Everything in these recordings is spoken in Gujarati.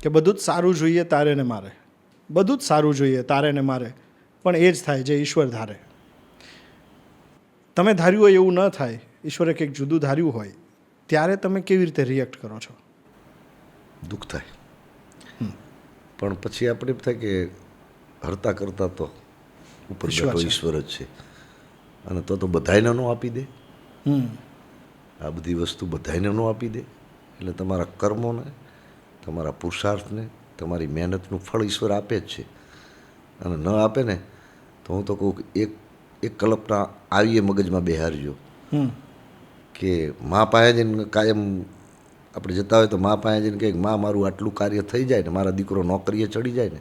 કે બધું જ સારું જોઈએ તારે ને મારે. બધું જ સારું જોઈએ તારે ને મારે. પણ એ જ થાય જે ઈશ્વર ધારે. તમે ધાર્યું હોય એવું ન થાય ઈશ્વરે કંઈક જુદું ધાર્યું હોય ત્યારે તમે કેવી રીતે રિએક્ટ કરો છો? દુઃખ થાય. પણ પછી આપણે એમ થાય કે હરતા કરતા તો ઉપર ઈશ્વર બેઠો. ઈશ્વર જ છે. અને તો તો બધાયને ન આપી દે. આ બધી વસ્તુ બધાયને ન આપી દે. એટલે તમારા કર્મોને તમારા પુરુષાર્થને તમારી મહેનતનું ફળ ઈશ્વર આપે જ છે. અને ન આપે ને તો હું તો કહું એક એક કલ્પના આવીએ મગજમાં બેહારજો. કે મા પાસે જઈને કાયમ આપણે જતા હોય તો મા પાસે જઈને કહે મા મારું આટલું કાર્ય થઈ જાય ને મારા દીકરો નોકરીએ ચડી જાય ને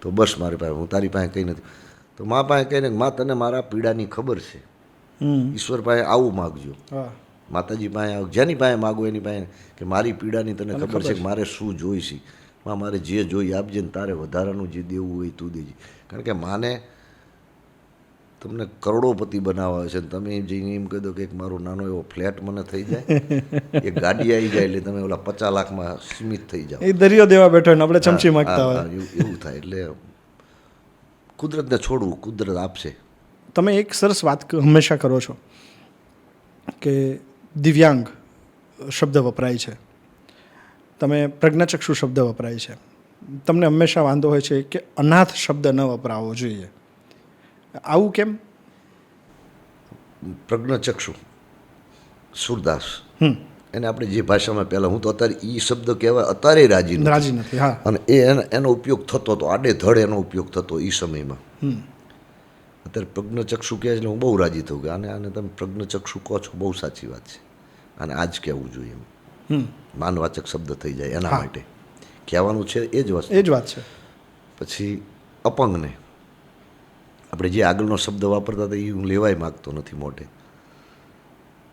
તો બસ મારી પાસે હું તારી પાસે કંઈ નથી. તો મા પાસે કહીને મા તને મારા પીડાની ખબર છે. ઈશ્વર પાસે આવું માગજો. હા. માતાજી પાસે આવ જેની પાસે માગો એની પાસે કે મારી પીડાની તને ખબર છે કે મારે શું જોઈશે? માં મારે જે જોઈ આપજે ને તારે વધારાનું જે દેવું હોય તું દેજે. કારણ કે માને તમને કરોડોપતિ બનાવવા છે ને તમે જઈને એમ કહી દો કે મારો નાનો એવો ફ્લેટ મને થઈ જાય એ ગાડી આવી જાય એટલે તમે ઓલા પચાસ લાખમાં સીમિત થઈ જાઓ. એ દરિયો દેવા બેઠો ને આપણે ચમચી માગતા હોય. એવું થાય એટલે કુદરતને છોડવું કુદરત આપશે. તમે એક સરસ વાત હંમેશા કરો છો કે દિવ્યાંગ શબ્દ વપરાય છે. તમે પ્રજ્ઞાચક્ષુ શબ્દ વપરાય છે. તમને હંમેશા વાંધો હોય છે કે અનાથ શબ્દ ન વપરાવો જોઈએ. આવું કેમ? પ્રજ્ઞચક્ષુ સુરદાસ. એને આપણે જે ભાષામાં પહેલાં હું તો અત્યારે એ શબ્દ કહેવાય અત્યારે રાજી રાજી નથી હા. અને એ એનો- એનો ઉપયોગ થતો હતો આડે ધડ એનો ઉપયોગ થતો એ સમયમાં. અત્યારે પ્રજ્ઞચક્ષુ કહે છે હું બહુ રાજી થયું કે આને આને તમે પ્રજ્ઞચક્ષુ કહો છો બહુ સાચી વાત છે. અને આજ કહેવું જોઈએ. એમ માનવાચક શબ્દ થઈ જાય એના માટે. કહેવાનું છે એ જ વસ્તુ. એ જ વાત છે. પછી અપંગને. આપણે જે આગળનો શબ્દ વાપરતા હતા એ હું લેવાય માગતો નથી મોટે.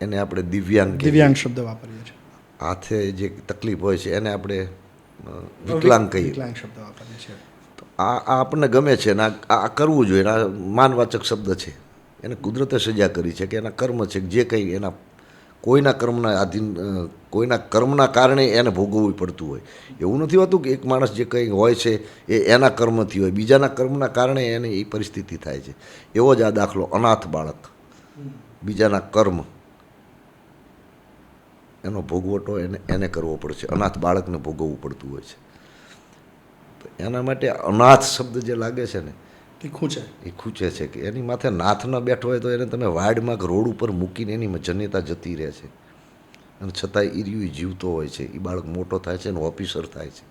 એને આપણે દિવ્યાંગ દિવ્યાંગ શબ્દ વાપરીએ છીએ. હાથે જે તકલીફ હોય છે એને આપણે વિકલાંગ કહીએ. વિકલાંગ શબ્દ વાપરીએ છીએ. તો આ આ આપણને ગમે છે ને આ આ કરવું જોઈએ આ માનવાચક શબ્દ છે. એને કુદરતે સજા કરી છે કે એના કર્મ છે કે જે કંઈ એના કોઈના કર્મના આધીન કોઈના કર્મના કારણે એને ભોગવવું પડતું હોય. એવું નથી હોતું કે એક માણસ જે કંઈ હોય છે એ એના કર્મથી હોય. બીજાના કર્મના કારણે એને એ પરિસ્થિતિ થાય છે. એવો જ આ દાખલો અનાથ બાળક. બીજાના કર્મ. એનો ભોગવટો એને એને કરવો પડશે. અનાથ બાળકને ભોગવવું પડતું હોય છે. એના માટે અનાથ શબ્દ જે લાગે છે ને એ ખૂંચે. એ ખૂચે છે કે એની માથે નાથ ન બેઠો હોય તો એને તમે વાડમાં કે રોડ ઉપર મૂકીને એની જન્યતા જતી રહે છે. અને છતાંય એ રહ્યું જીવતો હોય છે. એ બાળક મોટો થાય છે અને ઓફિસર થાય છે.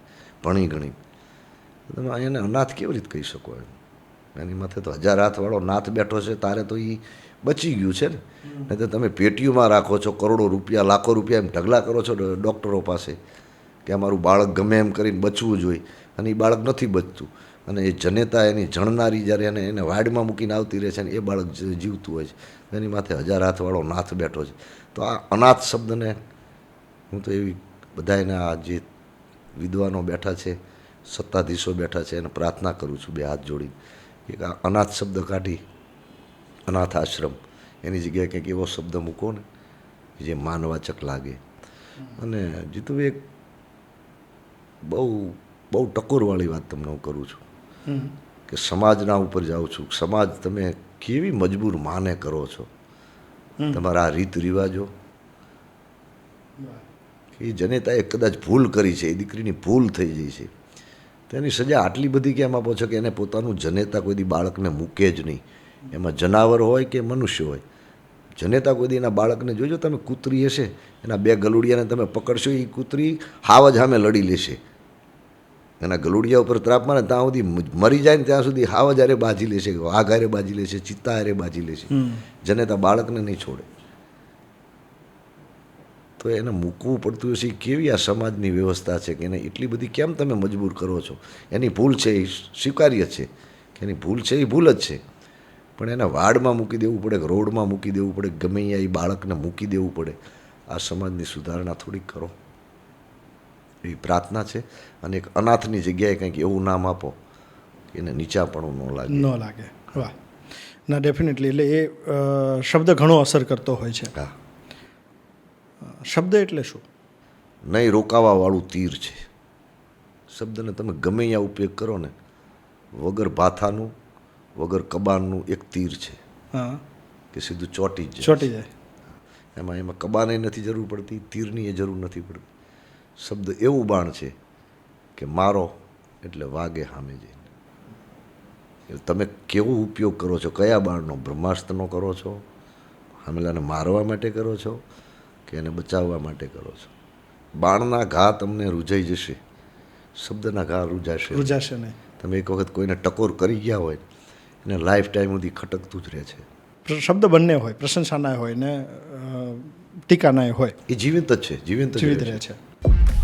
ભણી ગણી. તમે એને અનાથ કેવી રીતે કહી શકો એમ? એની માથે તો હજાર હાથવાળો નાથ બેઠો છે તારે તો એ બચી ગયું છે ને? નહીં તો તમે પેટીઓમાં રાખો છો કરોડો રૂપિયા લાખો રૂપિયા એમ ઢગલા કરો છો ડૉક્ટરો પાસે કે અમારું બાળક ગમે એમ કરીને બચવું જોઈએ. અને એ બાળક નથી બચતું. અને એ જનેતા એની જણનારી જ્યારે એને એને વાડમાં મૂકીને આવતી રહે છે ને એ બાળક જીવતું હોય છે. એની માથે હજાર હાથવાળો નાથ બેઠો છે. તો આ અનાથ શબ્દને હું તો એવી બધા આ જે વિદ્વાનો બેઠા છે, સત્તાધીશો બેઠા છે એને પ્રાર્થના કરું છું બે હાથ જોડી કે આ અનાથ શબ્દ કાઢી, અનાથ આશ્રમ, એની જગ્યાએ કંઈક એવો શબ્દ મૂકો ને જે માનવાચક લાગે. અને જીતુભાઈ, એક બહુ બહુ ટકોરવાળી વાત તમને હું કરું છું. કે સમાજના ઉપર જાઉં છું. સમાજ તમે કેવી મજબૂર માને કરો છો? તમારા રીત રિવાજો? એ જનેતાએ કદાચ ભૂલ કરી છે. એ દીકરીની ભૂલ થઈ ગઈ છે. તેની સજા આટલી બધી કેમ આપો છો કે એને પોતાનું જનેતા કોઈ દી બાળકને મૂકે જ નહીં? એમાં જનાવર હોય કે મનુષ્ય હોય? જનેતા કોઈ એના બાળકને જોજો તમે કૂતરી હશે. એના બે ગલુડિયાને તમે પકડશો એ કૂતરી હાવ જ સામે લડી લેશે. એના ગલુડિયા ઉપર ત્રાપ મારે ત્યાં સુધી મરી જાય ને ત્યાં સુધી હાવ જ્યારે બાજી બાજી લેશે વાઘ હારે બાજી લેશે ચિત્તા હારે બાજી લેશે. ત્યાં બાળકને નહીં છોડે. તો એને મૂકવું પડતું હશે. કેવી આ સમાજની વ્યવસ્થા છે કે એને એટલી બધી કેમ તમે મજબૂર કરો છો? એની ભૂલ છે એ સ્વીકાર્ય છે કે એની ભૂલ છે એ ભૂલ જ છે. પણ એને વાડમાં મૂકી દેવું પડે કે રોડમાં મૂકી દેવું પડે ગમે અહીંયા એ બાળકને મૂકી દેવું પડે. આ સમાજની સુધારણા થોડીક કરો. એવી પ્રાર્થના છે. અને એક અનાથની જગ્યાએ કંઈક એવું નામ આપો એને નીચાપણું ન લાગે. ન લાગે. વાહ. ના ડેફિનેટલી એટલે એ શબ્દ ઘણો અસર કરતો હોય છે. હા. શબ્દ એટલે શું? નહીં રોકાવાવાળું તીર છે. શબ્દને તમે ગમે ત્યાં ઉપયોગ કરો ને વગર ભાથાનું વગર કબાનનું એક તીર છે. હા. કે સીધું ચોટી જ જાય. ચોટી જાય. એમાં એમાં કબાને નથી જરૂર પડતી તીરની એ જરૂર નથી પડતી. શબ્દ એવું બાણ છે કે મારો એટલે વાગે સામે જઈને. તમે કેવો ઉપયોગ કરો છો? કયા બાણનો? બ્રહ્માસ્ત્રનો કરો છો? હામેલાને મારવા માટે કરો છો કે એને બચાવવા માટે કરો છો? બાણના ઘા તમને રૂજાઈ જશે. શબ્દના ઘા રૂજાશે. રૂજાશે નહીં. તમે એક વખત કોઈને ટકોર કરી ગયા હોય એને લાઈફ ટાઈમ સુધી ખટકતું જ રહે છે. શબ્દ બંને હોય. પ્રશંસાના હોય ને ટીકાના હોય. એ જીવંત જ છે. જીવંત જ જીવિત રહે છે. Bye.